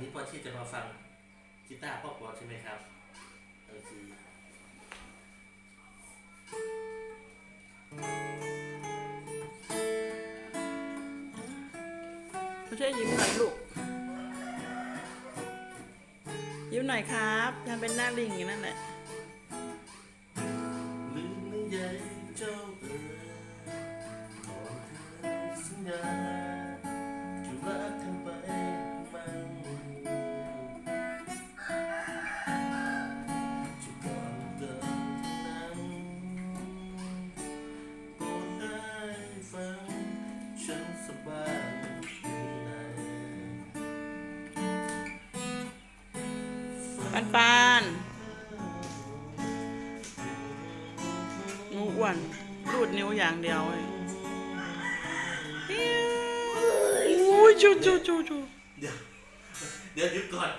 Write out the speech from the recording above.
ที่จะมาฟังกีตาร์พ่อปอใช่ไหมครับโอเคไม่ใช่ยิ้มหน่อยลูก ยิ้มหน่อยครับทำเป็นหน้าลิงอย่างนั้นแหละ ปานปานงูอ้วนรูดนิ้วอย่างเดียวเลยอุ้ยจูจูจูจูเดี๋ยวเดี๋ยวหยุดก่อน